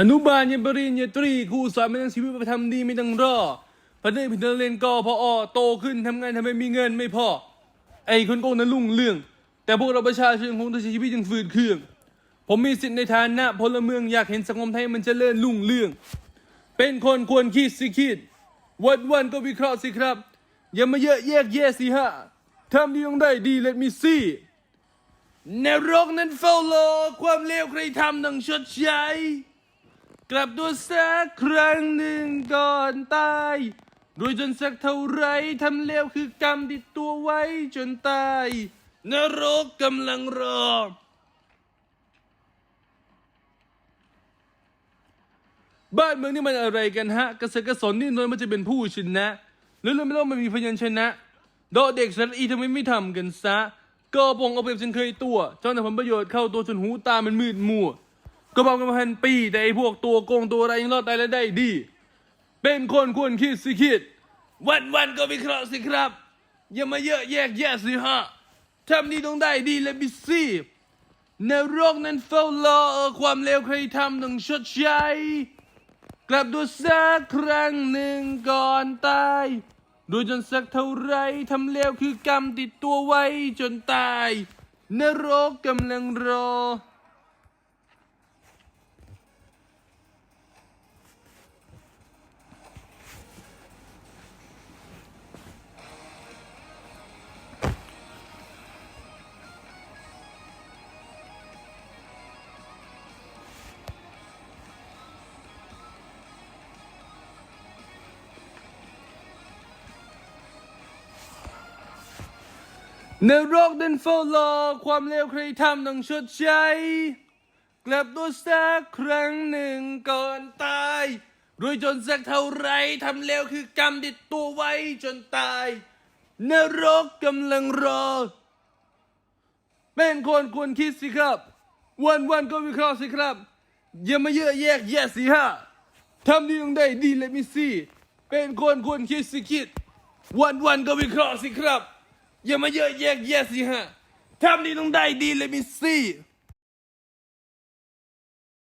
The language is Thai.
อนุบาลยันปริญญาตรีครูสอนไม่ต้องชีวิตไปทำดีไม่ต้องรอพอได้พิจารเรียนกอพออโตขึ้นทำงานทำไมมีเงินไม่พอ ไอ้คนโกงนั้นลุ่งเรื่อง แต่พวกเราประชาชนคงต้องใช้ชีวิตอย่างฝืดเคือง ผมมีสิทธิ์ในฐานะพลเมืองอยากเห็นสังคมไทยมันจเจริญรุ่งเรื่อง เป็นคนควรคิดสิคิด วันวันก็วิเคราะห์สิครับ อย่ามาเยอะแยกแยะสิฮะทำดีต้องได้ดีเล t มีซี่นรกนั้นเฝ้ารอความเลวใครทำต้องชดใช้ กลับตัวสักครั้งหนึ่งก่อนตายรวยจนสักเท่าไรทำเลวคือกรรมติดตัวไว้จนตาย นรกกำลังรอ บ้านเมืองนี่มันอะไรกันฮะ กระเสือกกระสนนี่นวลมันจะเป็นผู้ชนะหรือเราไม่ต้องมันมีพยัญชนะ โดเด็กสระอีทำไมไม่ทำกันซะก็ปงเอาเปรียบฉันเคยตัว เจ้าแต่ผลประโยชน์เข้าตัวจนหูตามันมืดมัว ก็บอกกันมาพันปีแต่ไอพวกตัวโกงตัวอะไรยังรอดตายและได้ดี เป็นคนควรคิดสิคิด วันวันก็วิเคราะห์สิครับ อย่ามาเยอะแยกแยะสิฮะทำดีต้องได้ดีและบิซี่นรกนั้นเฝ้ารอเออความเลวใครทำต้องชดใช้ กลับดูสักครั้งหนึ่งก่อนตายดูจนสักเท่าไรทำเลวคือกรรมติดตัวไว้จนตาย นรกกำลังรอ ในโรกนั้นเฝ้ารอความเลวใครทำต้องชดใช้ กลับตัวสักครั้งหนึ่งก่อนตายรวยจนสักเท่าไรทำเลวคือกรรมติดตัวไว้จนตายนรกกำลังรอ เป็นคนควรคิดสิครับ วันวันก็วิเคราะห์สิครับ อย่ามาเยอะแยกแยะสิฮะทำดีต้องได้ดีเลยมิซี่ เป็นคนควรคิดสิคิด วันวันก็วิเคราะห์สิครับ อย่ามาเยอะแยะแยะสิฮะทำดีต้องได้ดีเลยมิซี่